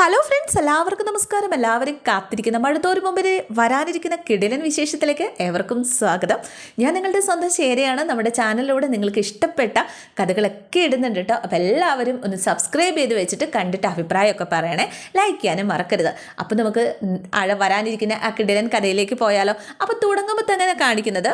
Hello friends എല്ലാവർക്കും നമസ്കാരം. എല്ലാവരും കാത്തിരിക്കുന്ന മഴത്തോരു മുമ്പിൽ വരാനിരിക്കുന്ന കിടിലൻ വിശേഷത്തിലേക്ക് ഏവർക്കും സ്വാഗതം. ഞാൻ നിങ്ങളുടെ സ്വന്തം ശേരയാണ് നമ്മുടെ ചാനലിലൂടെ നിങ്ങൾക്ക് ഇഷ്ടപ്പെട്ട കഥകളൊക്കെ ഇടുന്നുണ്ട് കേട്ടോ. അപ്പോൾ എല്ലാവരും ഒന്ന് സബ്സ്ക്രൈബ് ചെയ്ത് വെച്ചിട്ട് കണ്ടിട്ട് അഭിപ്രായമൊക്കെ പറയണേ. ലൈക്ക് ചെയ്യാനും മറക്കരുത്. അപ്പോൾ നമുക്ക് വരാനിരിക്കുന്ന ആ കിടിലൻ കഥയിലേക്ക് പോയാലോ. അപ്പോൾ തുടങ്ങുമ്പോൾ തന്നെ കാണിക്കുന്നത്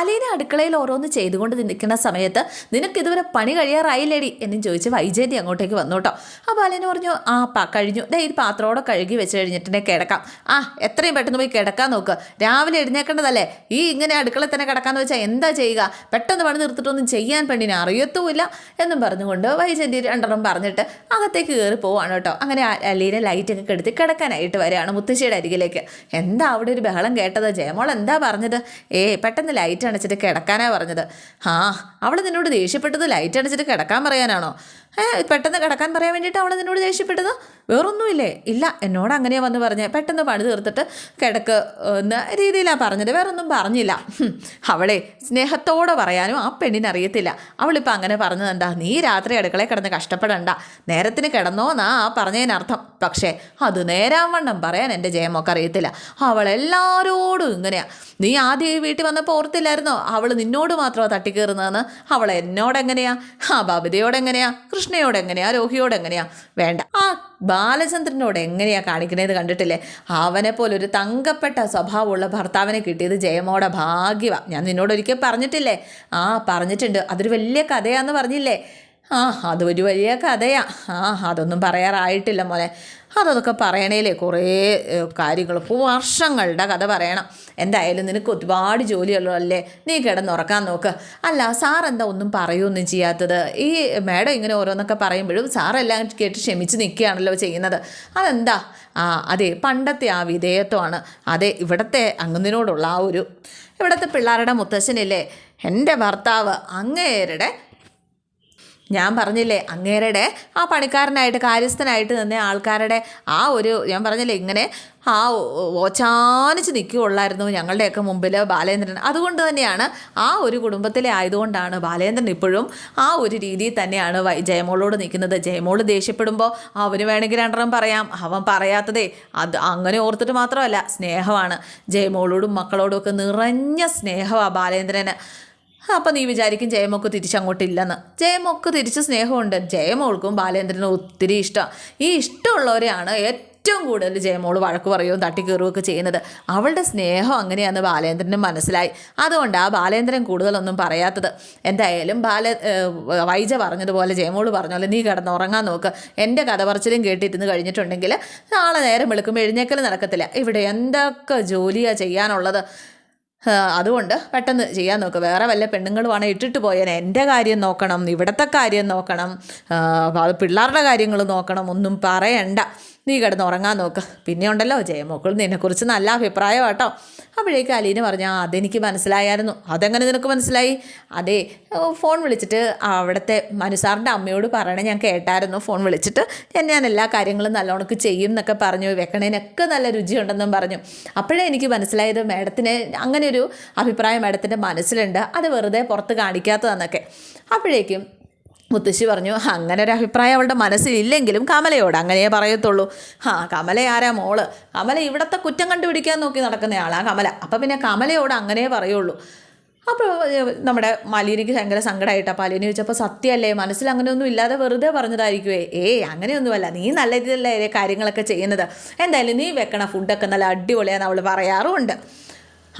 അലീന അടുക്കളയിൽ ഓരോന്ന് ചെയ്തുകൊണ്ട് നിൽക്കുന്ന സമയത്ത് നിനക്ക് ഇതുവരെ പണി കഴിയാറായില്ലേടി എന്നും ചോദിച്ച് വൈജയന്തി അങ്ങോട്ടേക്ക് വന്നു കേട്ടോ അപ്പോൾ അലീന പറഞ്ഞു ആ പാ കഴിഞ്ഞു. ദേ ഈ പാത്രമോടെ കഴുകി വെച്ച് കഴിഞ്ഞിട്ടുണ്ടെങ്കിൽ കിടക്കാം. ആ എത്രയും പെട്ടെന്ന് പോയി കിടക്കാൻ നോക്ക്. രാവിലെ എഴുന്നേക്കേണ്ടതല്ലേ? ഈ ഇങ്ങനെ അടുക്കളയിൽ തന്നെ കിടക്കാന്ന് വെച്ചാൽ എന്താ ചെയ്യുക? പെട്ടെന്ന് പണി നിർത്തിയിട്ടൊന്നും ചെയ്യാൻ പെണ്ണിനെ അറിയത്തുമില്ല എന്നും പറഞ്ഞുകൊണ്ട് വൈജയന്തി രണ്ടെണ്ണം പറഞ്ഞിട്ട് അകത്തേക്ക് കയറി പോവാണ് കേട്ടോ. അങ്ങനെ അലീന ലൈറ്റൊക്കെ കെടുത്തി കിടക്കാനായിട്ട് വരികയാണ് മുത്തശ്ശിയുടെ അരികിലേക്ക്. എന്താ അവിടെ ഒരു ബഹളം കേട്ടത്? ജയമോൾ എന്താ പറഞ്ഞത്? ഏ പെട്ടെന്ന് ലൈറ്റ് അണച്ചിട്ട് കിടക്കാനാ പറഞ്ഞത്. ആ അവൾ നിന്നോട് ദേഷ്യപ്പെട്ടത് ലൈറ്റ് അണച്ചിട്ട് കിടക്കാൻ പറയാനാണോ? പെട്ടെന്ന് കിടക്കാൻ പറയാൻ വേണ്ടിയിട്ട് അവൾ നിന്നോട് ദേഷ്യപ്പെട്ടത്? വേറൊന്നുമില്ലേ? ഇല്ല എന്നോട് അങ്ങനെയാ വന്ന് പറഞ്ഞത് പെട്ടെന്ന് പണി തീർത്തിട്ട് കിടക്ക് എന്ന രീതിയിലാണ് പറഞ്ഞത്. വേറൊന്നും പറഞ്ഞില്ല. അവളെ സ്നേഹത്തോടെ പറയാനും ആ പെണ്ണിനറിയത്തില്ല. അവളിപ്പോൾ അങ്ങനെ പറഞ്ഞതെന്താ നീ രാത്രി അടുക്കളയിൽ കിടന്ന് കഷ്ടപ്പെടണ്ട. നേരത്തിന് കിടന്നോ എന്നാ ആ പറഞ്ഞതിനർത്ഥം പക്ഷേ അത് നേരാവണ്ണം പറയാൻ എന്റെ ജയമൊക്കെ അറിയത്തില്ല അവൾ എല്ലാവരോടും ഇങ്ങനെയാ. നീ ആദ്യം ഈ വീട്ടിൽ വന്നപ്പോൾ ഓർത്തില്ലായിരുന്നോ? അവൾ നിന്നോട് മാത്രമാണ് തട്ടിക്കയറുന്നതെന്ന് അവൾ എന്നോട് എങ്ങനെയാ ആ ബബിതയോട് എങ്ങനെയാ കൃഷ്ണയോട് എങ്ങനെയാ രോഹിയോട് എങ്ങനെയാ വേണ്ട. ആ ബാലചന്ദ്രനോട് എങ്ങനെയാ കാണിക്കണേന്ന് കണ്ടിട്ടില്ലേ? അവനെ പോലെ ഒരു തങ്കപ്പെട്ട സ്വഭാവമുള്ള ഭർത്താവിനെ കിട്ടിയത് ജയമോടെ ഭാഗ്യവ. ഞാൻ നിന്നോട് ഒരിക്കൽ പറഞ്ഞിട്ടില്ലേ? ആ പറഞ്ഞിട്ടുണ്ട്. അതൊരു വലിയ കഥയാന്ന് പറഞ്ഞില്ലേ? ആ അതൊരു വലിയ കഥയാ. ആ അതൊന്നും പറയാറായിട്ടില്ല മോനെ. അതൊക്കെ പറയണേലേ കുറേ കാര്യങ്ങൾ. ഇപ്പോൾ വർഷങ്ങളുടെ കഥ പറയണം. എന്തായാലും നിനക്ക് ഒരുപാട് ജോലിയുള്ളതല്ലേ നീ കിടന്നുറക്കാൻ നോക്ക്. അല്ല സാർ എന്താ ഒന്നും പറയുമൊന്നും ചെയ്യാത്തത്? ഈ മേഡം ഇങ്ങനെ ഓരോന്നൊക്കെ പറയുമ്പോഴും സാറെല്ലാം കേട്ട് ക്ഷമിച്ച് നിൽക്കുകയാണല്ലോ ചെയ്യുന്നത്. അതെന്താ? ആ അതെ പണ്ടത്തെ ആ വിധേയത്വമാണ്. അതെ ഇവിടുത്തെ അങ്ങനോടുള്ള ആ ഒരു ഇവിടുത്തെ പിള്ളേരുടെ മുത്തശ്ശനില്ലേ? എന്റെ ഭർത്താവ് അങ്ങേരുടെ ഞാൻ പറഞ്ഞില്ലേ അങ്ങേരുടെ ആ പണിക്കാരനായിട്ട് കാര്യസ്ഥനായിട്ട് നിന്ന ആൾക്കാരുടെ ആ ഒരു ഞാൻ പറഞ്ഞില്ലേ ഇങ്ങനെ ആ ഓച്ചാനിച്ച് നിൽക്കുകയുള്ളായിരുന്നു ഞങ്ങളുടെയൊക്കെ മുമ്പിൽ ബാലേന്ദ്രൻ. അതുകൊണ്ട് തന്നെയാണ് ആ ഒരു കുടുംബത്തിലെ ആയതുകൊണ്ടാണ് ബാലേന്ദ്രൻ ഇപ്പോഴും ആ ഒരു രീതിയിൽ തന്നെയാണ് ജയമോളോട് നിൽക്കുന്നത്. ജയമോൾ ദേഷ്യപ്പെടുമ്പോൾ അവന് വേണമെങ്കിൽ രണ്ടെണ്ണം പറയാം. അവൻ പറയാത്തതേ അത് അങ്ങനെ ഓർത്തിട്ട് മാത്രമല്ല സ്നേഹമാണ്. ജയമോളോടും മക്കളോടും ഒക്കെ നിറഞ്ഞ സ്നേഹമാണ് ബാലേന്ദ്രന്. അപ്പം നീ വിചാരിക്കും ജയമോക്ക് തിരിച്ചങ്ങോട്ടില്ലെന്ന്. ജയമോക്ക് തിരിച്ച് സ്നേഹമുണ്ട്. ജയമോൾക്കും ബാലേന്ദ്രനും ഒത്തിരി ഇഷ്ടം. ഈ ഇഷ്ടമുള്ളവരെയാണ് ഏറ്റവും കൂടുതൽ ജയമോൾ വഴക്ക് പറയുകയും തട്ടിക്കയറുകയൊക്കെ ചെയ്യുന്നത്. അവളുടെ സ്നേഹം അങ്ങനെയാണ് ബാലേന്ദ്രനും മനസ്സിലായി. അതുകൊണ്ട് ആ ബാലേന്ദ്രൻ കൂടുതലൊന്നും പറയാത്തത്. എന്തായാലും ബാല വൈജ പറഞ്ഞതുപോലെ ജയമോൾ പറഞ്ഞ പോലെ നീ കിടന്ന് ഉറങ്ങാൻ നോക്ക്. എന്റെ കഥ പറച്ചിലും കേട്ടിരുന്ന് കഴിഞ്ഞിട്ടുണ്ടെങ്കിൽ നാളെ നേരം വെളുക്കുമ്പോൾ എഴുന്നേക്കൽ നടക്കത്തില്ല. ഇവിടെ എന്തൊക്കെ ജോലിയാണ് ചെയ്യാനുള്ളത്? അതുകൊണ്ട് പെട്ടെന്ന് ചെയ്യാൻ നോക്കുക വേറെ വല്ല പെണ്ണുങ്ങളുമാണ് ഇട്ടിട്ട് പോയാൽ എന്റെ കാര്യം നോക്കണം ഇവിടുത്തെ കാര്യം നോക്കണം പിള്ളേരുടെ കാര്യങ്ങൾ നോക്കണം ഒന്നും പറയണ്ട. നീ കിടന്ന് ഉറങ്ങാൻ നോക്ക്. പിന്നെ ഉണ്ടല്ലോ ജയമോക്കൾ നിന്നെക്കുറിച്ച് നല്ല അഭിപ്രായം കേട്ടോ അപ്പോഴേക്ക് അലീന പറഞ്ഞു അതെനിക്ക് മനസ്സിലായായിരുന്നു. അതെങ്ങനെ നിനക്ക് മനസ്സിലായി? അതെ ഫോൺ വിളിച്ചിട്ട് അവിടുത്തെ മനുസാറിന്റെ അമ്മയോട് പറയണേ ഞാൻ കേട്ടായിരുന്നു. ഫോൺ വിളിച്ചിട്ട് ഞാൻ ഞാൻ എല്ലാ കാര്യങ്ങളും നല്ലോണക്ക് ചെയ്യും എന്നൊക്കെ പറഞ്ഞു വെക്കണേനൊക്കെ നല്ല രുചിയുണ്ടെന്നും പറഞ്ഞു. അപ്പോഴേ എനിക്ക് മനസ്സിലായത് മാഡത്തിന് അങ്ങനെ ഒരു അഭിപ്രായം മാഡത്തിന്റെ മനസ്സിലുണ്ട്. അത് വെറുതെ പുറത്ത് കാണിക്കാത്തതെന്നൊക്കെ. അപ്പോഴേക്കും മുത്തശ്ശി പറഞ്ഞു അങ്ങനെ ഒരു അഭിപ്രായം അവളുടെ മനസ്സിലില്ലെങ്കിലും കമലയോട് അങ്ങനെയേ പറയത്തുള്ളൂ. ആ കമല ആരാ മോൾ? കമല ഇവിടത്തെ കുറ്റം കണ്ടുപിടിക്കാൻ നോക്കി നടക്കുന്നയാളാ കമല. അപ്പം പിന്നെ കമലയോട് അങ്ങനെ പറയുള്ളൂ. അപ്പോൾ നമ്മുടെ മാലിനിക്ക് ഭയങ്കര സങ്കടമായിട്ട് അപ്പോൾ അലിനി ചോദിച്ചപ്പോൾ സത്യമല്ലേ മനസ്സിൽ അങ്ങനെയൊന്നും ഇല്ലാതെ വെറുതെ പറഞ്ഞതായിരിക്കുമേ ഏയ് അങ്ങനെയൊന്നുമല്ല. നീ നല്ല രീതിയിലല്ലേ കാര്യങ്ങളൊക്കെ ചെയ്യുന്നത്. എന്തായാലും നീ വെക്കണ ഫുഡൊക്കെ നല്ല അടിപൊളിയാന്ന് അവൾ പറയാറുമുണ്ട്.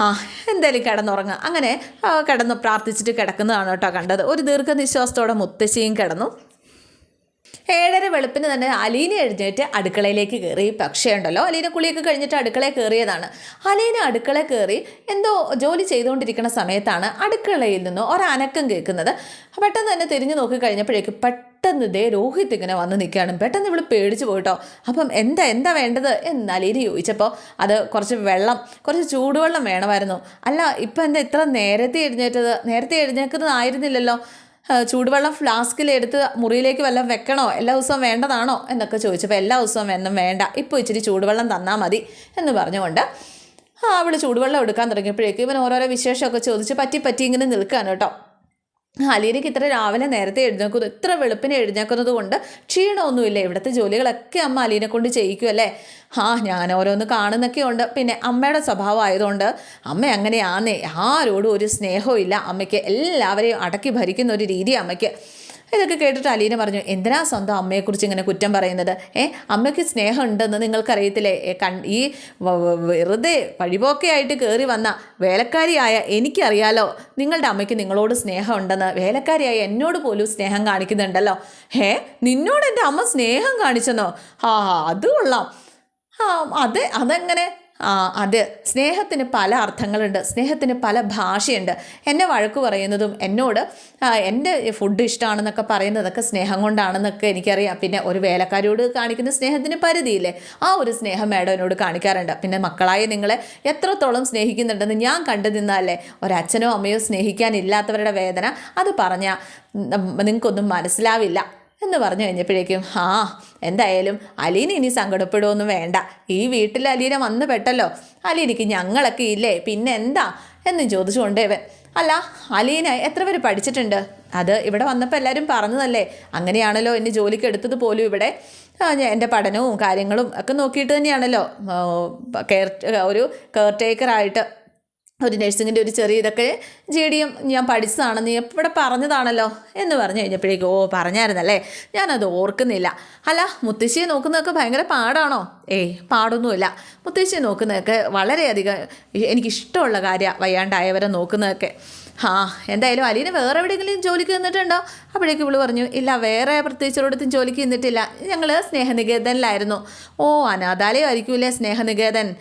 ആ എന്തായാലും കിടന്നുറങ്ങുക അങ്ങനെ കിടന്ന് പ്രാർത്ഥിച്ചിട്ട് കിടക്കുന്നതാണ് കേട്ടോ കണ്ടത്. ഒരു ദീർഘനിശ്വാസത്തോടെ മുത്തശ്ശിയും കിടന്നു. ഏഴര വെളുപ്പിന് തന്നെ അലീന എഴുന്നേറ്റ് അടുക്കളയിലേക്ക് കയറി. പക്ഷേ ഉണ്ടല്ലോ അലീന കുളിയൊക്കെ കഴിഞ്ഞിട്ട് അടുക്കളയിൽ കയറിയതാണ്. അലീന അടുക്കളയിൽ കയറി എന്തോ ജോലി ചെയ്തുകൊണ്ടിരിക്കുന്ന സമയത്താണ് അടുക്കളയിൽ നിന്ന് ഒരനക്കം കേൾക്കുന്നത്. പെട്ടെന്ന് തന്നെ തിരിഞ്ഞു നോക്കി കഴിഞ്ഞപ്പോഴേക്കും പെട്ടെന്ന് ദേ രോഹിത് ഇങ്ങനെ വന്ന് നിൽക്കുകയാണ്. പെട്ടെന്ന് ഇവൾ പേടിച്ചു പോയിട്ടോ. അപ്പം എന്താ എന്താ വേണ്ടത് എന്ന് ഇരി ചോദിച്ചപ്പോൾ അത് കുറച്ച് വെള്ളം കുറച്ച് ചൂടുവെള്ളം വേണമായിരുന്നു. അല്ല ഇപ്പം എന്താ ഇത്ര നേരത്തെ എഴുന്നേറ്റത്? നേരത്തെ എഴുന്നേക്കുന്നതായിരുന്നില്ലല്ലോ ചൂടുവെള്ളം ഫ്ലാസ്കിൽ എടുത്ത് മുറിയിലേക്ക് വല്ലതും വെക്കണോ? എല്ലാ ദിവസവും വേണ്ടതാണോ? എന്നൊക്കെ ചോദിച്ചപ്പോൾ എല്ലാ ദിവസവും വേണം വേണ്ട. ഇപ്പോൾ ഇച്ചിരി ചൂടുവെള്ളം തന്നാൽ മതി എന്ന് പറഞ്ഞുകൊണ്ട് ആ ചൂടുവെള്ളം എടുക്കാൻ തുടങ്ങിയപ്പോഴേക്കും ഇവൻ ഓരോരോ വിശേഷമൊക്കെ ചോദിച്ച് പറ്റി പറ്റി ഇങ്ങനെ നിൽക്കുകയാണ് കേട്ടോ. അലീനയ്ക്ക് ഇത്ര രാവിലെ നേരത്തെ എഴുന്നേക്കുന്നു ഇത്ര വെളുപ്പിനെ എഴുന്നേക്കുന്നത് കൊണ്ട് ക്ഷീണമൊന്നുമില്ല. ഇവിടുത്തെ ജോലികളൊക്കെ അമ്മ അലീനെ കൊണ്ട് ചെയ്യിക്കുമല്ലേ ആ ഞാൻ ഓരോന്ന് കാണുന്നൊക്കെ ഉണ്ട്. പിന്നെ അമ്മയുടെ സ്വഭാവം ആയതുകൊണ്ട് അമ്മ അങ്ങനെയാന്നേ. ആരോടും ഒരു സ്നേഹവും ഇല്ല അമ്മയ്ക്ക്. എല്ലാവരെയും അടക്കി ഭരിക്കുന്ന ഒരു രീതി അമ്മയ്ക്ക്. ഇതൊക്കെ കേട്ടിട്ട് അലീന പറഞ്ഞു എന്തിനാ സ്വന്തം അമ്മയെക്കുറിച്ച് ഇങ്ങനെ കുറ്റം പറയുന്നത്? ഏ അമ്മയ്ക്ക് സ്നേഹം ഉണ്ടെന്ന് നിങ്ങൾക്കറിയത്തില്ലേ ഈ വെറുതെ വഴിപോക്കയായിട്ട് കയറി വന്ന വേലക്കാരിയായ എനിക്കറിയാലോ നിങ്ങളുടെ അമ്മയ്ക്ക് നിങ്ങളോട് സ്നേഹം ഉണ്ടെന്ന് വേലക്കാരിയായ എന്നോട് പോലും സ്നേഹം കാണിക്കുന്നുണ്ടല്ലോ. ഏ നിന്നോട് എന്റെ അമ്മ സ്നേഹം കാണിച്ചെന്നോ? ആ അത് കൊള്ളാം. ആ അതെ അതെങ്ങനെ? അത് സ്നേഹത്തിന് പല അർത്ഥങ്ങളുണ്ട് സ്നേഹത്തിന് പല ഭാഷയുണ്ട്. എന്നെ വഴക്ക് പറയുന്നതും എന്നോട് എന്റെ ഫുഡ് ഇഷ്ടമാണെന്നൊക്കെ പറയുന്നതൊക്കെ സ്നേഹം കൊണ്ടാണെന്നൊക്കെ എനിക്കറിയാം. പിന്നെ ഒരു വേലക്കാരിയോട് കാണിക്കുന്ന സ്നേഹത്തിന് പരിധിയില്ലേ? ആ ഒരു സ്നേഹം മാഡം എന്നോട് കാണിക്കാറുണ്ട്. പിന്നെ മക്കളായ നിങ്ങളെ എത്രത്തോളം സ്നേഹിക്കുന്നുണ്ടെന്ന് ഞാൻ കണ്ടു നിന്നാലേ ഒരച്ഛനോ അമ്മയോ സ്നേഹിക്കാനില്ലാത്തവരുടെ വേദന അത് പറഞ്ഞാൽ നിങ്ങൾക്കൊന്നും മനസ്സിലാവില്ല. എന്ന് പറഞ്ഞു കഴിഞ്ഞപ്പോഴേക്കും ആ എന്തായാലും അലീന ഇനി സങ്കടപ്പെടുമൊന്നും വേണ്ട. ഈ വീട്ടിൽ അലീന വന്ന് പെട്ടല്ലോ. അലീനയ്ക്ക് ഞങ്ങളൊക്കെ ഇല്ലേ? പിന്നെ എന്താ? എന്ന് ചോദിച്ചുകൊണ്ട് ഇവൻ അല്ല അലീന എത്ര പേര് പഠിച്ചിട്ടുണ്ട്? അത് ഇവിടെ വന്നപ്പോൾ എല്ലാവരും പറഞ്ഞതല്ലേ? അങ്ങനെയാണല്ലോ എന്നെ ജോലിക്ക് എടുത്തത് പോലും ഇവിടെ. എന്റെ പഠനവും കാര്യങ്ങളും ഒക്കെ നോക്കിയിട്ട് തന്നെയാണല്ലോ കെയർ ഒരു കെയർ ടേക്കറായിട്ട് ഒരു നഴ്സിങ്ങിന്റെ ഒരു ചെറിയ ഇതൊക്കെ ജി ഡി എം ഞാൻ പഠിച്ചതാണ് നീ ഇവിടെ പറഞ്ഞതാണല്ലോ എന്ന് പറഞ്ഞു കഴിഞ്ഞപ്പോഴേക്കും ഓ പറഞ്ഞായിരുന്നല്ലേ? ഞാനത് ഓർക്കുന്നില്ല. അല്ല മുത്തശ്ശിയെ നോക്കുന്നതൊക്കെ ഭയങ്കര പാടാണോ? ഏയ് പാടൊന്നുമില്ല. മുത്തശ്ശിയെ നോക്കുന്നതൊക്കെ വളരെയധികം എനിക്കിഷ്ടമുള്ള കാര്യമാണ് വയ്യാണ്ടായവരെ നോക്കുന്നതൊക്കെ. ആ എന്തായാലും അലീന വേറെ എവിടെയെങ്കിലും ജോലിക്ക് നിന്നിട്ടുണ്ടോ? അപ്പോഴേക്ക് ഇവൾ പറഞ്ഞു ഇല്ല വേറെ പ്രത്യേകിച്ച് ഒരിടത്തും ജോലിക്ക് നിന്നിട്ടില്ല. ഞങ്ങൾ സ്നേഹനികേതനിലായിരുന്നു. ഓ അനാഥാലയം ആയിരിക്കൂലേ സ്നേഹനികേതൻ?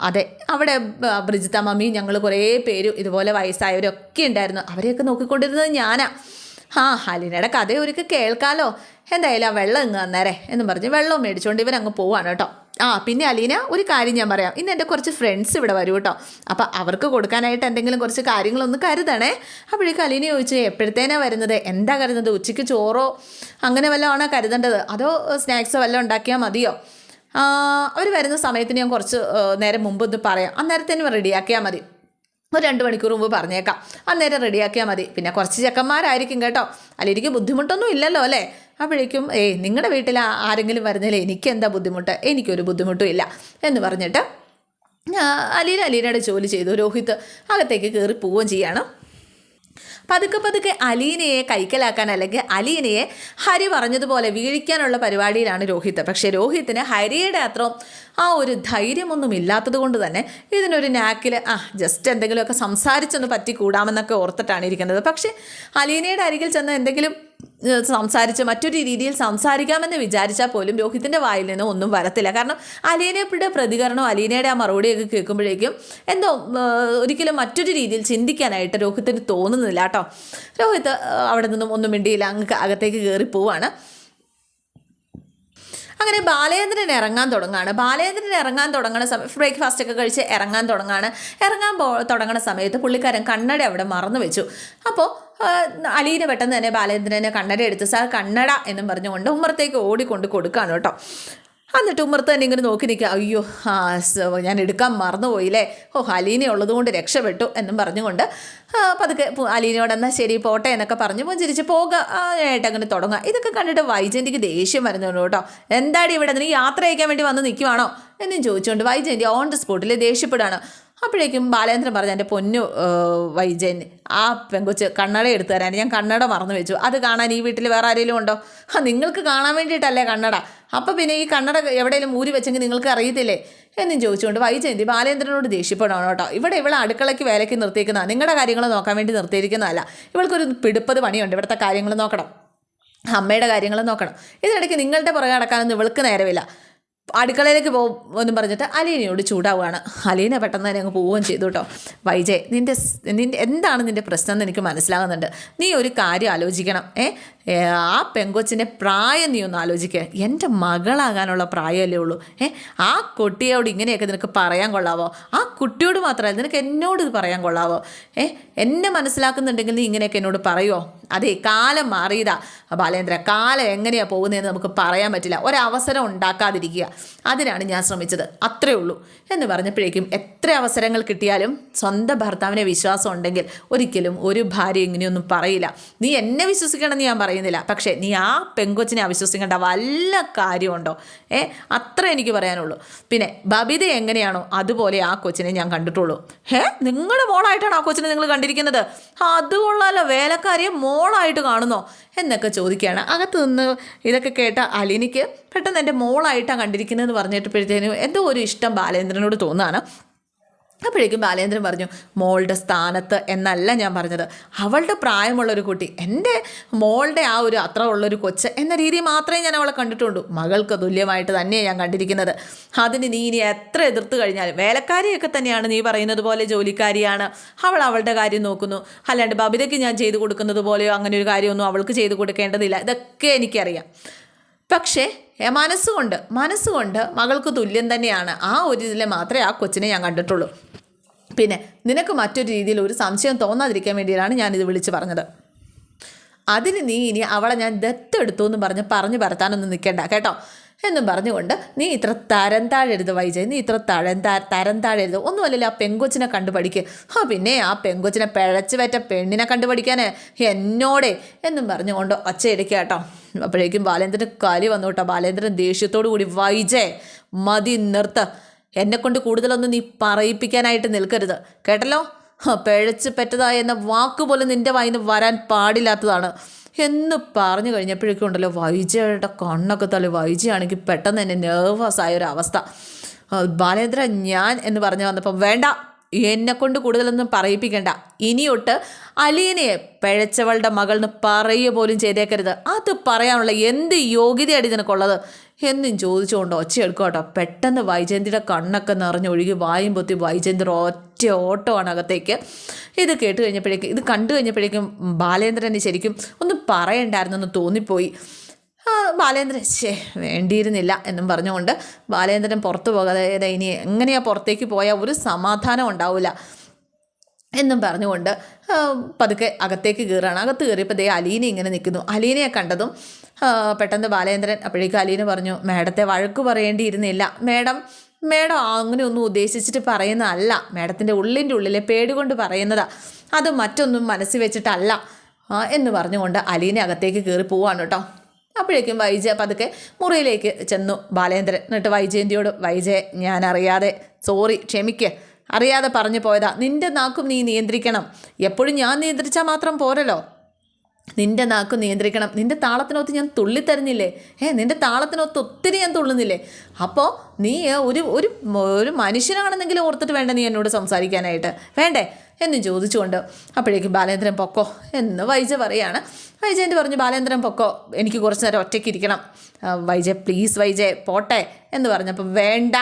അതെ. അവിടെ ബ്രിജിത്ത മമ്മി ഞങ്ങൾ കുറേ പേര് ഇതുപോലെ വയസ്സായവരൊക്കെ ഉണ്ടായിരുന്നു. അവരെയൊക്കെ നോക്കിക്കൊണ്ടിരുന്നത് ഞാനാ. ആ അലീനയുടെ കഥ ഒരിക്കൽ കേൾക്കാലോ. എന്തായാലും ആ വെള്ളം ഇങ്ങ് തന്നേരെ. എന്നും പറഞ്ഞ് വെള്ളം മേടിച്ചുകൊണ്ട് ഇവരങ്ങ് പോവാണ് കേട്ടോ. ആ പിന്നെ അലീന ഒരു കാര്യം ഞാൻ പറയാം. ഇന്ന് എന്റെ കുറച്ച് ഫ്രണ്ട്സ് ഇവിടെ വരും കേട്ടോ അപ്പോൾ അവർക്ക് കൊടുക്കാനായിട്ട് എന്തെങ്കിലും കുറച്ച് കാര്യങ്ങളൊന്ന് കരുതണേ. അപ്പോഴേക്കും അലീന ചോദിച്ചു എപ്പോഴത്തേനാണ് വരുന്നത്? എന്താ കരുതുന്നത്? ഉച്ചയ്ക്ക് ചോറോ അങ്ങനെ വല്ലതും ആണോ കരുതേണ്ടത്? അതോ സ്നാക്സോ വല്ലതും ഉണ്ടാക്കിയാൽ മതിയോ? അവർ വരുന്ന സമയത്തിന് ഞാൻ കുറച്ച് നേരം മുമ്പ് ഒന്ന് പറയാം. അന്നേരത്തേനും റെഡിയാക്കിയാൽ മതി. ഒരു രണ്ട് മണിക്കൂർ മുമ്പ് പറഞ്ഞേക്കാം. അന്നേരം റെഡിയാക്കിയാൽ മതി. പിന്നെ കുറച്ച് ചെക്കന്മാരായിരിക്കും കേട്ടോ. അല്ല എനിക്ക് ബുദ്ധിമുട്ടൊന്നും ഇല്ലല്ലോ അല്ലേ? അപ്പോഴേക്കും ഏയ് നിങ്ങളുടെ വീട്ടിൽ ആരെങ്കിലും വരുന്നതിൽ എനിക്ക് എന്താ ബുദ്ധിമുട്ട്? എനിക്കൊരു ബുദ്ധിമുട്ടും ഇല്ല. എന്ന് പറഞ്ഞിട്ട് അലീല അലീന അലീനയുടെ ജോലി ചെയ്തു. രോഹിത് അകത്തേക്ക് കയറി പോവുകയും ചെയ്യാണ്. പതുക്കെ പതുക്കെ അലീനയെ കൈക്കലാക്കാൻ അല്ലെങ്കിൽ അലീനയെ ഹരി പറഞ്ഞതുപോലെ വീഴിക്കാനുള്ള പരിപാടിയിലാണ് രോഹിത്. പക്ഷേ രോഹിത്തിന് ഹരിയുടെ അത്ര ആ ഒരു ധൈര്യമൊന്നും ഇല്ലാത്തത് കൊണ്ട് തന്നെ ഇതിനൊരു നാക്കിൽ ആ ജസ്റ്റ് എന്തെങ്കിലുമൊക്കെ സംസാരിച്ചൊന്ന് പറ്റിക്കൂടാമെന്നൊക്കെ ഓർത്തിട്ടാണ് ഇരിക്കുന്നത്. പക്ഷേ അലീനയുടെ അരികിൽ ചെന്ന് എന്തെങ്കിലും സംസാരിച്ച് മറ്റൊരു രീതിയിൽ സംസാരിക്കാമെന്ന് വിചാരിച്ചാൽ പോലും രോഹിത്തിന്റെ വായിൽ നിന്ന് ഒന്നും വരത്തില്ല. കാരണം അലീനയുടെ പ്രതികരണം അലീനയുടെ ആ മറുപടിയൊക്കെ കേൾക്കുമ്പോഴേക്കും എന്തോ ഒരിക്കലും മറ്റൊരു രീതിയിൽ ചിന്തിക്കാനായിട്ട് രോഹിത്തിന് തോന്നുന്നില്ല കേട്ടോ. രോഹിത്ത് അവിടെ നിന്നും ഒന്നും മിണ്ടിയില്ല. അങ്ങ് അകത്തേക്ക് കയറി പോവാണ്. അങ്ങനെ ബാലേന്ദ്രൻ ഇറങ്ങാൻ തുടങ്ങുകയാണ്. ബാലേന്ദ്രൻ ഇറങ്ങാൻ തുടങ്ങുന്ന സമയം ബ്രേക്ക്ഫാസ്റ്റ് ഒക്കെ കഴിച്ച് ഇറങ്ങാൻ തുടങ്ങുകയാണ്. ഇറങ്ങാൻ പോ തുടങ്ങുന്ന സമയത്ത് പുള്ളിക്കാരൻ കണ്ണട അവിടെ മറന്നു വെച്ചു. അപ്പോൾ അലീനെ പെട്ടെന്ന് തന്നെ ബാലേന്ദ്രനെ കണ്ണട എടുത്ത് സാർ കണ്ണട എന്നും പറഞ്ഞുകൊണ്ട് ഉമ്മറത്തേക്ക് ഓടിക്കൊണ്ട് കൊടുക്കുകയാണ് കേട്ടോ. എന്നിട്ട് ഉമ്മർത്ത് തന്നെ ഇങ്ങനെ നോക്കി നിൽക്കുക. അയ്യോ ആ ഞാൻ എടുക്കാൻ മറന്നുപോയില്ലേ? ഓ ഹലീനെ ഉള്ളതുകൊണ്ട് രക്ഷപ്പെട്ടു എന്നും പറഞ്ഞുകൊണ്ട് പതുക്കെ അലീനയോട് എന്നാൽ ശരി പോട്ടെ എന്നൊക്കെ പറഞ്ഞു. പുഞ്ചിരിച്ച് പോക ആയിട്ട് അങ്ങനെ തുടങ്ങുക. ഇതൊക്കെ കണ്ടിട്ട് വൈജയന്തിക്ക് ദേഷ്യം വരുന്നുണ്ട് കേട്ടോ. എന്താടി ഇവിടെ? നീ യാത്ര അയക്കാൻ വേണ്ടി വന്ന് നിൽക്കുവാണോ എന്നും ചോദിച്ചുകൊണ്ട് വൈജയന്തി ഓൺ ദ സ്പോട്ടിൽ ദേഷ്യപ്പെടുകയാണ് അപ്പോഴേക്കും ബാലേന്ദ്രൻ പറഞ്ഞു എന്റെ പൊന്നു വൈജയൻ ആ പെങ്കൊച്ച് കണ്ണട എടുത്തു തരാൻ ഞാൻ കണ്ണട മറന്നു വെച്ചു. അത് കാണാൻ ഈ വീട്ടിൽ വേറെ ആരെങ്കിലും ഉണ്ടോ? ആ നിങ്ങൾക്ക് കാണാൻ വേണ്ടിയിട്ടല്ലേ കണ്ണട? അപ്പോൾ പിന്നെ ഈ കണ്ണട എവിടെയെങ്കിലും ഊരി വെച്ചെങ്കിൽ നിങ്ങൾക്ക് അറിയത്തില്ലേ? എന്നും ചോദിച്ചുകൊണ്ട് വൈജയന്തി ബാലേന്ദ്രനോട് ദേഷ്യപ്പെടണം കേട്ടോ. ഇവിടെ ഇവളെ അടുക്കളയ്ക്ക് വേലയ്ക്ക് നിർത്തിയിരിക്കുന്ന നിങ്ങളുടെ കാര്യങ്ങൾ നോക്കാൻ വേണ്ടി നിർത്തിയിരിക്കുന്നതല്ല. ഇവൾക്കൊരു പിടുപ്പത് പണിയുണ്ട്. ഇവിടുത്തെ കാര്യങ്ങൾ നോക്കണം. അമ്മയുടെ കാര്യങ്ങൾ നോക്കണം. ഇതിനിടയ്ക്ക് നിങ്ങളുടെ പുറകെ നടക്കാനൊന്നും ഇവൾക്ക് നേരമില്ല. അടുക്കളയിലേക്ക് പോകും എന്നും പറഞ്ഞിട്ട് അലീനയോട് ചൂടാവുകയാണ്. അലീന പെട്ടെന്ന് തന്നെ അങ്ങ് പോവുകയും ചെയ്തു കേട്ടോ. വൈജയ് നിന്റെ നിന്റെ എന്താണ് നിന്റെ പ്രശ്നം എന്ന് എനിക്ക് മനസ്സിലാകുന്നുണ്ട്. നീ ഒരു കാര്യം ആലോചിക്കണം. ഏ? ആ പെങ്കൊച്ചിന്റെ പ്രായം നീ ഒന്ന് ആലോചിക്കുക എന്റെ മകളാകാനുള്ള പ്രായമല്ലേ ഉള്ളൂ. ഏ ആ കുട്ടിയോട് ഇങ്ങനെയൊക്കെ നിനക്ക് പറയാൻ കൊള്ളാവോ? ആ കുട്ടിയോട് മാത്രമല്ല നിനക്ക് എന്നോട് ഇത് പറയാൻ കൊള്ളാവോ? ഏ എന്നെ മനസ്സിലാക്കുന്നുണ്ടെങ്കിൽ നീ ഇങ്ങനെയൊക്കെ എന്നോട് പറയുമോ അതെ കാലം മാറിയതാ. ബാലേന്ദ്ര കാലം എങ്ങനെയാണ് പോകുന്നതെന്ന് നമുക്ക് പറയാൻ പറ്റില്ല. ഒരവസരം ഉണ്ടാക്കാതിരിക്കുക. അതിനാണ് ഞാൻ ശ്രമിച്ചത്. അത്രേ ഉള്ളൂ. എന്ന് പറഞ്ഞപ്പോഴേക്കും എത്ര അവസരങ്ങൾ കിട്ടിയാലും സ്വന്തം ഭർത്താവിനെ വിശ്വാസം ഉണ്ടെങ്കിൽ ഒരിക്കലും ഒരു ഭാര്യ ഇങ്ങനെയൊന്നും പറയില്ല. നീ എന്നെ വിശ്വസിക്കണമെന്ന് ഞാൻ പറയുന്നില്ല. പക്ഷേ നീ ആ പെങ്കൊച്ചിനെ അവിശ്വസിക്കേണ്ട വല്ല കാര്യമുണ്ടോ? ഏ അത്ര എനിക്ക് പറയാനുള്ളൂ. പിന്നെ ബബിത എങ്ങനെയാണോ അതുപോലെ ആ കൊച്ചിനെ ഞാൻ കണ്ടിട്ടുള്ളൂ. ഹേ നിങ്ങളുടെ മോളായിട്ടാണ് ആ കൊച്ചിനെ നിങ്ങൾ കണ്ടിരിക്കുന്നത്? അതുകൊള്ളാലോ വേലക്കാരിയെ മോളായിട്ട് കാണുന്നോ? എന്നൊക്കെ ചോദിക്കുകയാണ്. അകത്ത് നിന്ന് ഇതൊക്കെ കേട്ട അലിനിക്ക് പെട്ടെന്ന് എന്റെ മോളായിട്ടാണ് കണ്ടിരിക്കുന്നതെന്ന് പറഞ്ഞിട്ടപ്പോഴത്തേനും എന്തോ ഒരു ഇഷ്ടം ബാലേന്ദ്രനോട് തോന്നുകയാണ്. അപ്പോഴേക്കും ബാലേന്ദ്രൻ പറഞ്ഞു മോളുടെ സ്ഥാനത്ത് എന്നല്ല ഞാൻ പറഞ്ഞത്. അവളുടെ പ്രായമുള്ളൊരു കുട്ടി എന്റെ മോളുടെ ആ ഒരു അത്ര ഉള്ളൊരു കൊച്ച് എന്ന രീതി മാത്രമേ ഞാൻ അവളെ കണ്ടിട്ടുള്ളൂ. മകൾക്ക് തുല്യമായിട്ട് തന്നെയാണ് ഞാൻ കണ്ടിരിക്കുന്നത്. അതിന് നീ ഇനി എത്ര എതിർത്ത് കഴിഞ്ഞാലും വേലക്കാരിയൊക്കെ തന്നെയാണ് നീ പറയുന്നത് പോലെ ജോലിക്കാരിയാണ്. അവൾ അവളുടെ കാര്യം നോക്കുന്നു. അല്ലാണ്ട് ബബിതയ്ക്ക് ഞാൻ ചെയ്തു കൊടുക്കുന്നത് പോലെയോ അങ്ങനെ ഒരു കാര്യമൊന്നും അവൾക്ക് ചെയ്തു കൊടുക്കേണ്ടതില്ല. ഇതൊക്കെ എനിക്കറിയാം. പക്ഷേ മനസ്സുകൊണ്ട് മനസ്സുകൊണ്ട് മകൾക്ക് തുല്യം തന്നെയാണ്. ആ ഒരു ഇതിൽ മാത്രമേ ആ കൊച്ചിനെ ഞാൻ കണ്ടിട്ടുള്ളൂ. പിന്നെ നിനക്ക് മറ്റൊരു രീതിയിൽ ഒരു സംശയം തോന്നാതിരിക്കാൻ വേണ്ടിയിട്ടാണ് ഞാനിത് വിളിച്ച് പറഞ്ഞത്. അതിന് നീ ഇനി അവളെ ഞാൻ ദത്തെടുത്തു എന്ന് പറഞ്ഞ് പറഞ്ഞു പരത്താനൊന്നും നിൽക്കണ്ട. കേട്ടോ? എന്നും പറഞ്ഞുകൊണ്ട് നീ ഇത്ര തരം താഴരുത് വൈജയ് നീ ഇത്ര തഴം താ തരം താഴരുത് ഒന്നുമല്ലല്ലോ ആ പെങ്കൊച്ചിനെ കണ്ടു പഠിക്ക് ആ പിന്നെ ആ പെങ്കൊച്ചിനെ പിഴച്ചു പറ്റ പെണ്ണിനെ കണ്ടു പഠിക്കാൻ എന്നോടെ എന്നും പറഞ്ഞുകൊണ്ട് ഒച്ചയിടിക്കുക കേട്ടോ. അപ്പോഴേക്കും ബാലേന്ദ്രൻ കലി വന്നു കേട്ടോ. ബാലേന്ദ്രൻ ദേഷ്യത്തോടു കൂടി വൈജയ് മതി നിർത്ത. എന്നെ കൊണ്ട് കൂടുതലൊന്നും നീ പറയിപ്പിക്കാനായിട്ട് നിൽക്കരുത്. കേട്ടല്ലോ? പിഴച്ചു പിഴച്ച് പറ്റതാ എന്ന വാക്ക് പോലും നിന്റെ വായിന്ന് വരാൻ പാടില്ലാത്തതാണ്. എന്ന് പറഞ്ഞു കഴിഞ്ഞപ്പോഴേക്കും ഉണ്ടല്ലോ വൈജയുടെ കണ്ണൊക്കെ തള്ളി. വൈജയാണെങ്കിൽ പെട്ടെന്ന് തന്നെ നെർവസ് ആയ ഒരു അവസ്ഥ. ബാലേന്ദ്ര ഞാൻ എന്ന് പറഞ്ഞു വന്നപ്പം വേണ്ട എന്നെ കൊണ്ട് കൂടുതലൊന്നും പറയിപ്പിക്കണ്ട. ഇനിയൊട്ട് അലീനയെ പിഴച്ചവളുടെ മകളെന്ന് പറയുക പോലും ചെയ്തേക്കരുത്. അത് പറയാനുള്ള എന്ത് യോഗ്യതയാണ് ഇതിനൊക്കെയുള്ളത് എന്നും ചോദിച്ചുകൊണ്ട് ഒച്ചയെടുക്കും കേട്ടോ പെട്ടെന്ന് വൈജയന്തിയുടെ കണ്ണൊക്കെ നിറഞ്ഞൊഴുകി വായും പൊത്തി വൈജയന്തി ഒറ്റ ഓട്ടമാണ് അകത്തേക്ക്. ഇത് കേട്ട് കഴിഞ്ഞപ്പോഴേക്കും ഇത് കണ്ടു കഴിഞ്ഞപ്പോഴേക്കും ബാലേന്ദ്രനെ ശരിക്കും ഒന്നും പറയണ്ടായിരുന്നെന്ന് തോന്നിപ്പോയി. ബാലേന്ദ്രൻ ശേ വേണ്ടിയിരുന്നില്ല എന്നും പറഞ്ഞുകൊണ്ട് ബാലേന്ദ്രൻ പുറത്തു പോകാതെ ഇനി എങ്ങനെയാ പുറത്തേക്ക് പോയാൽ ഒരു സമാധാനം ഉണ്ടാവില്ല എന്നും പറഞ്ഞുകൊണ്ട് പതുക്കെ അകത്തേക്ക് കയറുകയാണ്. അകത്ത് കയറിയപ്പോൾ ദേ അലീന ഇങ്ങനെ നിൽക്കുന്നു. അലീനയെ കണ്ടതും പെട്ടെന്ന് ബാലേന്ദ്രൻ അപ്പോഴേക്കും അലീന പറഞ്ഞു മേഡത്തെ വഴക്ക് പറയേണ്ടിയിരുന്നില്ല. മേഡം മേഡം അങ്ങനെയൊന്നും ഉദ്ദേശിച്ചിട്ട് പറയുന്നതല്ല. മേഡത്തിന്റെ ഉള്ളിന്റെ ഉള്ളിലെ പേടി കൊണ്ട് പറയുന്നതാ. അത് മറ്റൊന്നും മനസ്സിൽ വെച്ചിട്ടല്ല. എന്ന് പറഞ്ഞുകൊണ്ട് അലീനെ അകത്തേക്ക് കയറി പോവാണ് കേട്ടോ. അപ്പോഴേക്കും വൈജയ പതുക്കെ മുറിയിലേക്ക് ചെന്നു. ബാലേന്ദ്രൻ. എന്നിട്ട് വൈജയന്തിയോട് വൈജയ ഞാൻ അറിയാതെ സോറി ക്ഷമിക്ക്. അറിയാതെ പറഞ്ഞു പോയതാ. നിന്റെ നാക്കും നീ നിയന്ത്രിക്കണം. എപ്പോഴും ഞാൻ നിയന്ത്രിച്ചാൽ മാത്രം പോരല്ലോ. നിന്റെ നാക്ക് നിയന്ത്രിക്കണം. നിന്റെ താളത്തിനൊത്ത് ഞാൻ തുള്ളിത്തരുന്നില്ലേ? ഏ നിന്റെ താളത്തിനൊത്ത് ഒത്തിരി ഞാൻ തുള്ളുന്നില്ലേ? അപ്പോൾ നീ ഒരു ഒരു ഒരു മനുഷ്യനാണെന്നെങ്കിലും ഓർത്തിട്ട് വേണ്ട നീ എന്നോട് സംസാരിക്കാനായിട്ട്. വേണ്ടേ? എന്നും ചോദിച്ചുകൊണ്ട് അപ്പോഴേക്കും ബാലേന്ദ്രൻ പൊക്കോ എന്ന് വൈജ പറയാണ്. വൈജയന്റെ പറഞ്ഞു? ബാലേന്ദ്രൻ പൊക്കോ എനിക്ക് കുറച്ച് നേരം ഒറ്റയ്ക്ക് ഇരിക്കണം. വൈജയ പ്ലീസ് വൈജയ് പോട്ടെ എന്ന് പറഞ്ഞപ്പോൾ വേണ്ട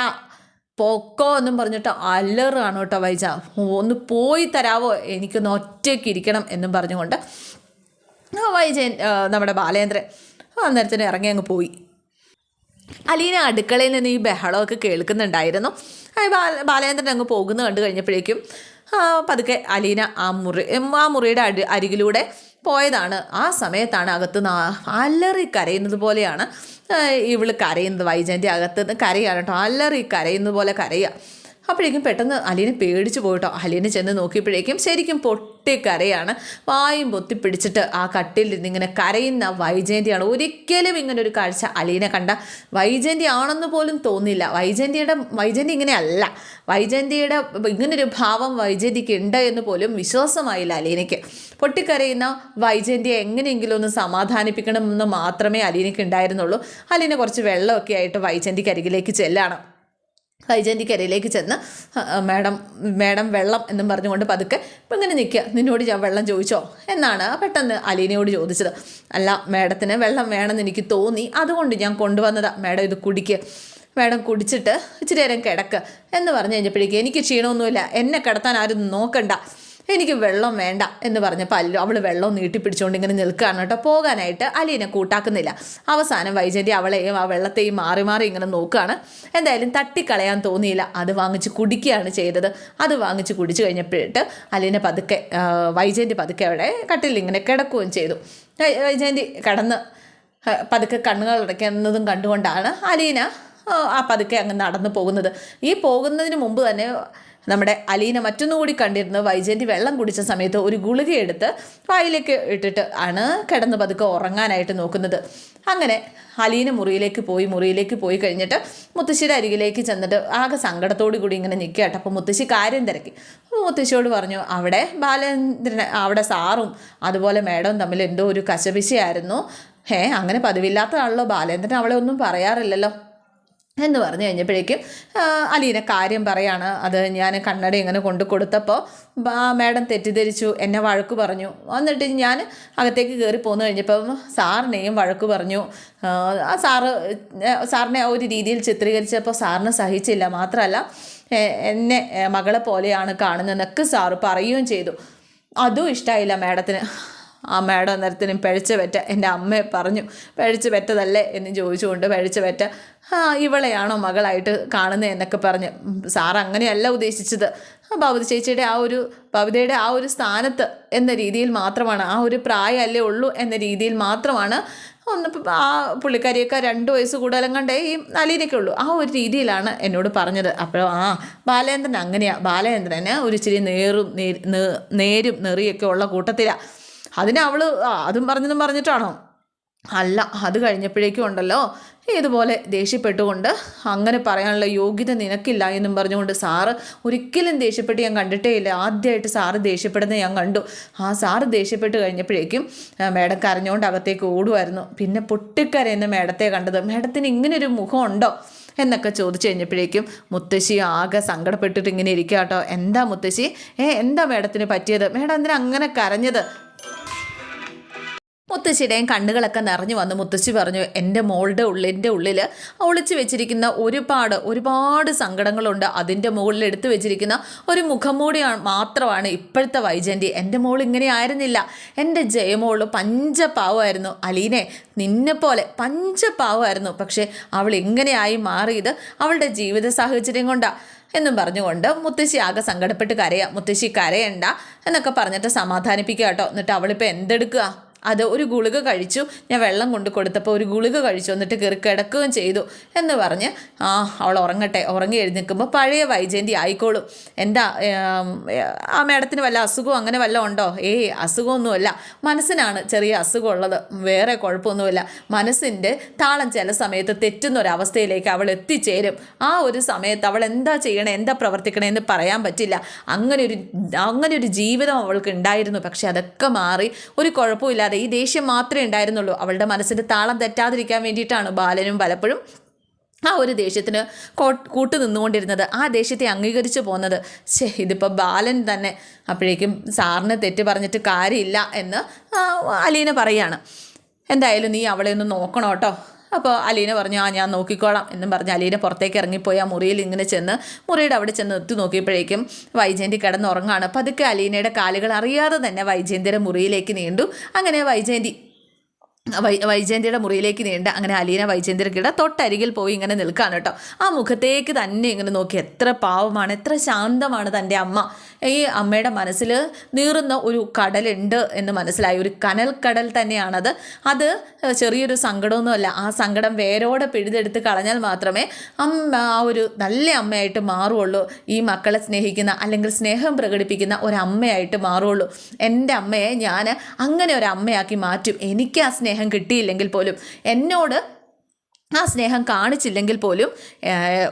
പൊക്കോ എന്നും പറഞ്ഞിട്ട് അലറാണ് കേട്ടോ വൈജ. ഒന്ന് പോയി തരാവോ? എനിക്കൊന്ന് ഒറ്റയ്ക്ക് ഇരിക്കണം എന്നും പറഞ്ഞുകൊണ്ട്. വൈജയൻ നമ്മുടെ ബാലേന്ദ്രൻ അന്നേരത്തിന് ഇറങ്ങി അങ്ങ് പോയി. അലീന അടുക്കളയിൽ നിന്ന് ഈ ബഹളമൊക്കെ കേൾക്കുന്നുണ്ടായിരുന്നു. ബാലേന്ദ്രൻ അങ്ങ് പോകുന്ന കണ്ടു കഴിഞ്ഞപ്പോഴേക്കും പതുക്കെ അലീന ആ മുറി ആ മുറിയുടെ അടി അരികിലൂടെ പോയതാണ്. ആ സമയത്താണ് അകത്ത് ആ- കരയുന്നത് പോലെയാണ് ഇവൾ കരയുന്നത്. വൈജന്റെ അകത്ത് കരയാണ് കേട്ടോ. അല്ലറി കരയുന്നത് പോലെ കരയുക. അപ്പോഴേക്കും പെട്ടെന്ന് അലീനെ പേടിച്ചു പോയിട്ടോ. അലീനെ ചെന്ന് നോക്കിയപ്പോഴേക്കും ശരിക്കും പൊട്ടിക്കരയാണ് വായും പൊത്തിപ്പിടിച്ചിട്ട് ആ കട്ടിലിരുന്ന് ഇങ്ങനെ കരയുന്ന വൈജയന്തിയാണ്. ഒരിക്കലും ഇങ്ങനെ ഒരു കാഴ്ച അലീനെ കണ്ട വൈജയന്തി ആണെന്ന് പോലും തോന്നില്ല വൈജയന്തിയുടെ വൈജയന്തി ഇങ്ങനെയല്ല. വൈജയന്തിയുടെ ഇങ്ങനൊരു ഭാവം വൈജയന്തിക്ക് ഉണ്ട് എന്ന് പോലും വിശ്വാസമായില്ല അലീനയ്ക്ക്. പൊട്ടിക്കരയുന്ന വൈജയന്തിയെ എങ്ങനെയെങ്കിലും ഒന്ന് സമാധാനിപ്പിക്കണമെന്ന് മാത്രമേ അലീനയ്ക്ക് ഉണ്ടായിരുന്നുള്ളൂ. അലീന കുറച്ച് വെള്ളമൊക്കെ ആയിട്ട് വൈജയന്തിക്ക് അരികിലേക്ക് ചെല്ലാണ്. വൈജയന്തിക്കരയിലേക്ക് ചെന്ന് "ആ, ആ, മാഡം മാഡം വെള്ളം എന്നും പറഞ്ഞുകൊണ്ട് പതുക്കെ ഇപ്പം ഇങ്ങനെ നിൽക്കുക. നിന്നോട് ഞാൻ വെള്ളം ചോദിച്ചോ? എന്നാണ് പെട്ടെന്ന് അലീനയോട് ചോദിച്ചത്. അല്ല മാഡത്തിന് വെള്ളം വേണമെന്ന് എനിക്ക് തോന്നി. അതുകൊണ്ട് ഞാൻ കൊണ്ടുവന്നതാണ് മാഡം ഇത് കുടിക്ക്. മാഡം കുടിച്ചിട്ട് ഇച്ചിരി നേരം കിടക്ക് എന്ന് പറഞ്ഞു കഴിഞ്ഞപ്പോഴേക്കും എനിക്ക് ക്ഷീണമൊന്നുമില്ല. എന്നെ കിടത്താൻ ആരും നോക്കണ്ട. എനിക്ക് വെള്ളം വേണ്ട എന്ന് പറഞ്ഞപ്പോൾ അല്ലു അവൾ വെള്ളം നീട്ടിപ്പിടിച്ചുകൊണ്ട് ഇങ്ങനെ നിൽക്കുകയാണ് കേട്ടോ. പോകാനായിട്ട് അലീനെ കൂട്ടാക്കുന്നില്ല. അവസാനം വൈജയന്തി അവളെയും ആ വെള്ളത്തെയും മാറി മാറി ഇങ്ങനെ നോക്കുകയാണ്. എന്തായാലും തട്ടിക്കളയാൻ തോന്നിയില്ല. അത് വാങ്ങിച്ച് കുടിക്കുകയാണ് ചെയ്തത്. അത് വാങ്ങിച്ച് കുടിച്ചു കഴിഞ്ഞപ്പോഴിട്ട് അലീനെ പതുക്കെ വൈജയന്തി പതുക്കെ അവിടെ കട്ടിൽ ഇങ്ങനെ കിടക്കുകയും ചെയ്തു. വൈജയന്തി കടന്ന് പതുക്കെ കണ്ണുകൾ അടയ്ക്കുന്നതും കണ്ടുകൊണ്ടാണ് അലീന ആ പതുക്കെ അങ്ങ് നടന്നു പോകുന്നത്. ഈ പോകുന്നതിന് മുമ്പ് തന്നെ നമ്മുടെ അലീന മറ്റൊന്നുകൂടി കണ്ടിരുന്നു. വൈജയന്തി വെള്ളം കുടിച്ച സമയത്ത് ഒരു ഗുളിക എടുത്ത് വായിലേക്ക് ഇട്ടിട്ട് ആണ് കിടന്ന് പതുക്കെ ഉറങ്ങാനായിട്ട് നോക്കുന്നത്. അങ്ങനെ അലീന മുറിയിലേക്ക് പോയി മുറിയിലേക്ക് പോയി കഴിഞ്ഞിട്ട് മുത്തശ്ശിയുടെ അരികിലേക്ക് ചെന്നിട്ട് ആകെ സങ്കടത്തോടു കൂടി ഇങ്ങനെ നിൽക്കുക കേട്ടോ. അപ്പോൾ മുത്തശ്ശി കാര്യം തിരക്കി. അപ്പോൾ മുത്തശ്ശിയോട് പറഞ്ഞു അവിടെ ബാലേന്ദ്രൻ അവിടെ സാറും അതുപോലെ മേഡവും തമ്മിൽ എന്തോ ഒരു കശപിശയായിരുന്നു. ഏ അങ്ങനെ പതിവില്ലാത്തതാണല്ലോ. ബാലേന്ദ്രൻ അവളെ ഒന്നും പറയാറില്ലല്ലോ. എന്ന് പറഞ്ഞു കഴിഞ്ഞപ്പോഴേക്കും അലീന കാര്യം പറയാണ്. അത് ഞാൻ കണ്ണട ഇങ്ങനെ കൊണ്ട് കൊടുത്തപ്പോൾ മാഡം തെറ്റിദ്ധരിച്ചു എന്നെ വഴക്ക് പറഞ്ഞു. എന്നിട്ട് ഞാൻ അകത്തേക്ക് കയറി പോന്നു കഴിഞ്ഞപ്പം സാറിനെയും വഴക്ക് പറഞ്ഞു. ആ സാറ് സാറിനെ ആ ഒരു രീതിയിൽ ചിത്രീകരിച്ചപ്പോൾ സാറിന് സഹിച്ചില്ല. മാത്രമല്ല എന്നെ മകളെ പോലെയാണ് കാണുന്നതെന്നൊക്കെ സാറ് പറയുകയും ചെയ്തു. അതും ഇഷ്ടമായില്ല മാഡത്തിന്. ആ മാഡം അന്നേരത്തിനും പഴിച്ച പെറ്റ. എന്റെ അമ്മയെ പറഞ്ഞു പഴിച്ച പെറ്റതല്ലേ? എന്ന് ചോദിച്ചുകൊണ്ട് പഴിച്ച പെറ്റ. ആ ഇവളെയാണോ മകളായിട്ട് കാണുന്നത് എന്നൊക്കെ പറഞ്ഞ്. സാർ അങ്ങനെയല്ല ഉദ്ദേശിച്ചത്. ഭവതി ചേച്ചിയുടെ ആ ഒരു ഭവിതയുടെ ആ ഒരു സ്ഥാനത്ത് എന്ന രീതിയിൽ മാത്രമാണ് ആ ഒരു പ്രായമല്ലേ ഉള്ളൂ എന്ന രീതിയിൽ മാത്രമാണ് ഒന്ന് ആ പുള്ളിക്കാരിയൊക്കെ രണ്ട് വയസ്സ് കൂടുതലും കണ്ടേ ഈ അലീനൊക്കെ ഉള്ളൂ. ആ ഒരു രീതിയിലാണ് എന്നോട് പറഞ്ഞത്. അപ്പോൾ ആ ബാലേന്ദ്രൻ അങ്ങനെയാണ് ബാലേന്ദ്രന് ഒരു ഇച്ചിരി നേറും നേരും നെറിയൊക്കെ ഉള്ള കൂട്ടത്തിലാണ് അതിന് അവൾ അതും പറഞ്ഞതും പറഞ്ഞിട്ടാണോ? അല്ല അത് കഴിഞ്ഞപ്പോഴേക്കും ഉണ്ടല്ലോ. ഇതുപോലെ ദേഷ്യപ്പെട്ടുകൊണ്ട് അങ്ങനെ പറയാനുള്ള യോഗ്യത നിനക്കില്ല എന്നും പറഞ്ഞുകൊണ്ട് സാറ് ഒരിക്കലും ദേഷ്യപ്പെട്ട് ഞാൻ കണ്ടിട്ടേ ഇല്ല. ആദ്യമായിട്ട് സാറ് ദേഷ്യപ്പെടുന്നത് ഞാൻ കണ്ടു. ആ സാറ് ദേഷ്യപ്പെട്ട് കഴിഞ്ഞപ്പോഴേക്കും മേഡം കരഞ്ഞുകൊണ്ട് അകത്തേക്ക് ഓടുമായിരുന്നു പിന്നെ പൊട്ടിക്കരയുന്ന മേഡത്തെ കണ്ടത് മേഡത്തിന് ഇങ്ങനൊരു മുഖമുണ്ടോ എന്നൊക്കെ ചോദിച്ചു കഴിഞ്ഞപ്പോഴേക്കും മുത്തശ്ശി ആകെ സങ്കടപ്പെട്ടിട്ട് ഇങ്ങനെ ഇരിക്കുക കേട്ടോ എന്താ മുത്തശ്ശി? ഏ എന്താ മേഡത്തിന് പറ്റിയത്? മേഡം എന്തിനാ അങ്ങനെ കരഞ്ഞത്? മുത്തശ്ശിയുടെയും കണ്ണുകളൊക്കെ നിറഞ്ഞു വന്ന് മുത്തശ്ശി പറഞ്ഞു എന്റെ മോളുടെ ഉള്ളിന്റെ ഉള്ളിൽ ഒളിച്ചു വെച്ചിരിക്കുന്ന ഒരുപാട് ഒരുപാട് സങ്കടങ്ങളുണ്ട്. അതിന്റെ മുകളിൽ എടുത്തു വെച്ചിരിക്കുന്ന ഒരു മുഖംമൂടി മാത്രമാണ് ഇപ്പോഴത്തെ വൈജയന്തി. എന്റെ മോൾ ഇങ്ങനെ ആയിരുന്നില്ല. എന്റെ ജയമോൾ പഞ്ചപാവമായിരുന്നു. അലീനെ നിന്നെ നിന്നെപ്പോലെ പഞ്ചപാവമായിരുന്നു. പക്ഷേ അവൾ ഇങ്ങനെയായി മാറിയത് അവളുടെ ജീവിത സാഹചര്യം കൊണ്ടാണ് എന്നും പറഞ്ഞുകൊണ്ട് മുത്തശ്ശി ആകെ സങ്കടപ്പെട്ട് കരയാം. മുത്തശ്ശി കരയണ്ട എന്നൊക്കെ പറഞ്ഞിട്ട് സമാധാനിപ്പിക്കുക കേട്ടോ. എന്നിട്ട് അവളിപ്പോൾ എന്തെടുക്കുക? അത് ഒരു ഗുളിക കഴിച്ചു. ഞാൻ വെള്ളം കൊണ്ട് കൊടുത്തപ്പോൾ ഒരു ഗുളിക കഴിച്ചു. എന്നിട്ട് കയറി കിടക്കുകയും ചെയ്തു എന്ന് പറഞ്ഞ് ആ അവൾ ഉറങ്ങട്ടെ. ഉറങ്ങി എഴുന്നേൽക്കുമ്പോൾ പഴയ വൈജയന്തി ആയിക്കോളും. എന്താ ആ മേഡത്തിന് വല്ല അസുഖവും അങ്ങനെ വല്ല ഉണ്ടോ? ഏയ് അസുഖമൊന്നുമല്ല. മനസ്സിനാണ് ചെറിയ അസുഖം ഉള്ളത് വേറെ കുഴപ്പമൊന്നുമില്ല. മനസ്സിന്റെ താളം ചില സമയത്ത് തെറ്റുന്ന ഒരവസ്ഥയിലേക്ക് അവൾ എത്തിച്ചേരും. ആ ഒരു സമയത്ത് അവൾ എന്താ ചെയ്യണേ എന്താ പ്രവർത്തിക്കണേ എന്ന് പറയാൻ പറ്റില്ല. അങ്ങനെ ഒരു അങ്ങനെ ഒരു ജീവിതം അവൾക്ക് ഉണ്ടായിരുന്നു. പക്ഷെ അതൊക്കെ മാറി. ഒരു കുഴപ്പമില്ലാതെ ഈ ദേഷ്യം മാത്രമേ ഉണ്ടായിരുന്നുള്ളൂ. അവളുടെ മനസ്സിന്റെ താളം തെറ്റാതിരിക്കാൻ വേണ്ടിയിട്ടാണ് ബാലനും പലപ്പോഴും ആ ഒരു ദേഷ്യത്തിന് കൂട്ടു നിന്നുകൊണ്ടിരുന്നത്. ആ ദേഷ്യത്തെ അംഗീകരിച്ചു പോകുന്നത് ശേ ഇതിപ്പോൾ ബാലൻ തന്നെ അപ്പോഴേക്കും സാറിന് തെറ്റ് പറഞ്ഞിട്ട് കാര്യമില്ല എന്ന് അലീന പറയാണ്. എന്തായാലും നീ അവളെ ഒന്ന് നോക്കണം കേട്ടോ അപ്പോൾ അലീന പറഞ്ഞു ആ ഞാൻ നോക്കിക്കോളാം എന്നും പറഞ്ഞ് അലീന പുറത്തേക്ക് ഇറങ്ങിപ്പോയി. ആ മുറിയിൽ ഇങ്ങനെ ചെന്ന് മുറിയുടെ അവിടെ ചെന്ന് എത്തി നോക്കിയപ്പോഴേക്കും വൈജയന്തി കിടന്നുറങ്ങാണ് പതുക്കെ അലീനയുടെ കാലുകൾ അറിയാതെ തന്നെ വൈജയന്തിയുടെ മുറിയിലേക്ക് നീണ്ടു. അങ്ങനെ വൈജയന്തി വൈ വൈജയന്തിയുടെ മുറിയിലേക്ക് നീണ്ട അങ്ങനെ അലീന വൈജയന്തിയുടെ തൊട്ടരികിൽ പോയി ഇങ്ങനെ നിൽക്കുകയാണ് കേട്ടോ. ആ മുഖത്തേക്ക് തന്നെ ഇങ്ങനെ നോക്കി എത്ര പാവമാണ് എത്ര ശാന്തമാണ് തന്റെ അമ്മ. ഈ അമ്മയുടെ മനസ്സിൽ നീറുന്ന ഒരു കടലുണ്ട് എന്ന് മനസ്സിലായി. ഒരു കനൽ കടൽ തന്നെയാണത്. അത് ചെറിയൊരു സങ്കടമൊന്നുമല്ല. ആ സങ്കടം വേരോടെ പിഴുതെടുത്ത് കളഞ്ഞാൽ മാത്രമേ അമ്മ ആ ഒരു നല്ല അമ്മയായിട്ട് മാറുള്ളൂ ഈ മക്കളെ സ്നേഹിക്കുന്ന അല്ലെങ്കിൽ സ്നേഹം പ്രകടിപ്പിക്കുന്ന ഒരു അമ്മയായിട്ട് മാറുള്ളൂ എന്റെ അമ്മയെ ഞാൻ അങ്ങനെ ഒരു അമ്മയാക്കി മാറ്റും. എനിക്ക് ആ സ്നേഹം കിട്ടിയില്ലെങ്കിൽ പോലും എന്നോട് ആ സ്നേഹം കാണിച്ചില്ലെങ്കിൽ പോലും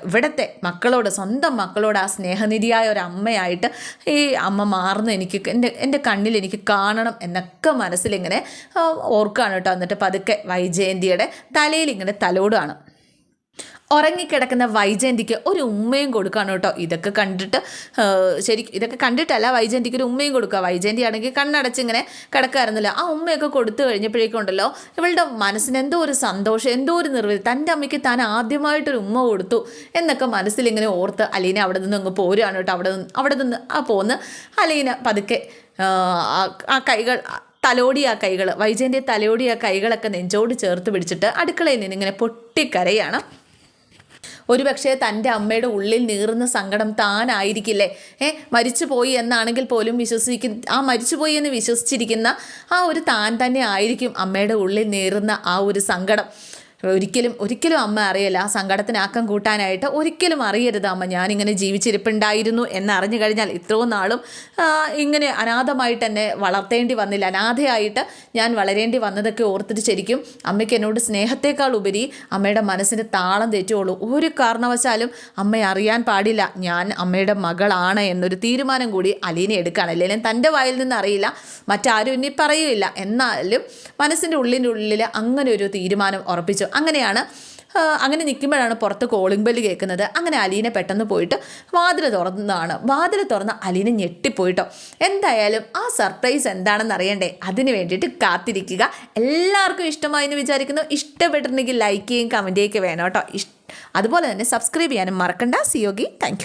ഇവിടുത്തെ മക്കളോട് സ്വന്തം മക്കളോട് ആ സ്നേഹനിധിയായ ഒരു അമ്മയായിട്ട് ഈ അമ്മ മാറുന്ന എനിക്ക് എന്റെ എന്റെ കണ്ണിൽ എനിക്ക് കാണണം എന്നൊക്കെ മനസ്സിലിങ്ങനെ ഓർക്കുകയാണ് കേട്ടോ. എന്നിട്ട് പതുക്കെ വൈജയന്തിയുടെ തലയിൽ ഇങ്ങനെ തലോടുകയാണ്. ഉറങ്ങിക്കിടക്കുന്ന വൈജയന്തിക്ക് ഒരു ഉമ്മയും കൊടുക്കുകയാണ് കേട്ടോ. ഇതൊക്കെ കണ്ടിട്ട് ശരി ഇതൊക്കെ കണ്ടിട്ടല്ല വൈജയന്തിക്ക് ഒരു ഉമ്മയും കൊടുക്കുക. വൈജയന്തി ആണെങ്കിൽ കണ്ണടച്ച് ഇങ്ങനെ ആ ഉമ്മയൊക്കെ കൊടുത്തു കഴിഞ്ഞപ്പോഴേക്കും ഉണ്ടല്ലോ ഇവളുടെ മനസ്സിന് എന്തോ ഒരു സന്തോഷം എന്തോ ഒരു നിർവൃതി തന്റെ അമ്മയ്ക്ക് താൻ ആദ്യമായിട്ടൊരു ഉമ്മ കൊടുത്തു എന്നൊക്കെ മനസ്സിലിങ്ങനെ ഓർത്ത് അലീന അവിടെ നിന്ന് അങ്ങ് പോരുകയാണ് കേട്ടോ. അവിടെ നിന്ന് അവിടെ നിന്ന് ആ പോന്ന് അലീന പതുക്കെ ആ കൈകൾ തലോടി ആ കൈകൾ വൈജയന്റെ തലോടി ആ കൈകളൊക്കെ നെഞ്ചോട് ചേർത്ത് പിടിച്ചിട്ട് അടുക്കളയിൽ നിന്ന് ഇങ്ങനെ പൊട്ടിക്കരയാണ്. ഒരുപക്ഷെ തന്റെ അമ്മയുടെ ഉള്ളിൽ നീറുന്ന സങ്കടം താനായിരിക്കില്ലേ? ഏ മരിച്ചുപോയി എന്നാണെങ്കിൽ പോലും വിശ്വസിക്കുന്ന ആ മരിച്ചുപോയി എന്ന് വിശ്വസിച്ചിരിക്കുന്ന ആ ഒരു താൻ തന്നെ ആയിരിക്കും അമ്മയുടെ ഉള്ളിൽ നീറുന്ന ആ ഒരു സങ്കടം. ഒരിക്കലും ഒരിക്കലും അമ്മ അറിയില്ല. ആ സങ്കടത്തിന് ആക്കം കൂട്ടാനായിട്ട് ഒരിക്കലും അറിയരുത് അമ്മ. ഞാനിങ്ങനെ ജീവിച്ചിരിപ്പുണ്ടായിരുന്നു എന്നറിഞ്ഞു കഴിഞ്ഞാൽ ഇത്രയും നാളും ഇങ്ങനെ അനാഥമായിട്ട് എന്നെ വളർത്തേണ്ടി വന്നില്ല. അനാഥയായിട്ട് ഞാൻ വളരേണ്ടി വന്നതൊക്കെ ഓർത്തിട്ട് ശരിക്കും അമ്മയ്ക്ക് എന്നോട് സ്നേഹത്തേക്കാൾ ഉപരി അമ്മയുടെ മനസ്സിന് താളം തെറ്റുള്ളൂ ഒരു കാരണവശാലും അമ്മയെ അറിയാൻ പാടില്ല. ഞാൻ അമ്മയുടെ മകളാണ് എന്നൊരു തീരുമാനം കൂടി അലീന എടുക്കുകയാണ്. അല്ലെങ്കിൽ തന്റെ വായിൽ നിന്ന് അറിയില്ല മറ്റാരും ഇനി പറയുകയില്ല എന്നാലും മനസ്സിന്റെ ഉള്ളിന്റെ ഉള്ളിൽ അങ്ങനെ ഒരു തീരുമാനം ഉറപ്പിച്ചു. അങ്ങനെയാണ് അങ്ങനെ നിൽക്കുമ്പോഴാണ് പുറത്ത് കോളിംഗ് ബെല്ല് കേൾക്കുന്നത്. അങ്ങനെ അലീനെ പെട്ടെന്ന് പോയിട്ട് വാതിൽ തുറന്നതാണ് വാതിൽ തുറന്ന് അലീനെ ഞെട്ടിപ്പോയിട്ടോ. എന്തായാലും ആ സർപ്രൈസ് എന്താണെന്ന് അറിയണ്ടേ? അതിന് വേണ്ടിയിട്ട് കാത്തിരിക്കുക. എല്ലാവർക്കും ഇഷ്ടമായി എന്ന് വിചാരിക്കുന്നു. ഇഷ്ടപ്പെട്ടിട്ടുണ്ടെങ്കിൽ ലൈക്ക് ചെയ്യും കമന്റ് ചെയ്യുകയൊക്കെ വേണം കേട്ടോ. അതുപോലെ തന്നെ സബ്സ്ക്രൈബ് ചെയ്യാനും മറക്കണ്ട. സിയോഗി താങ്ക്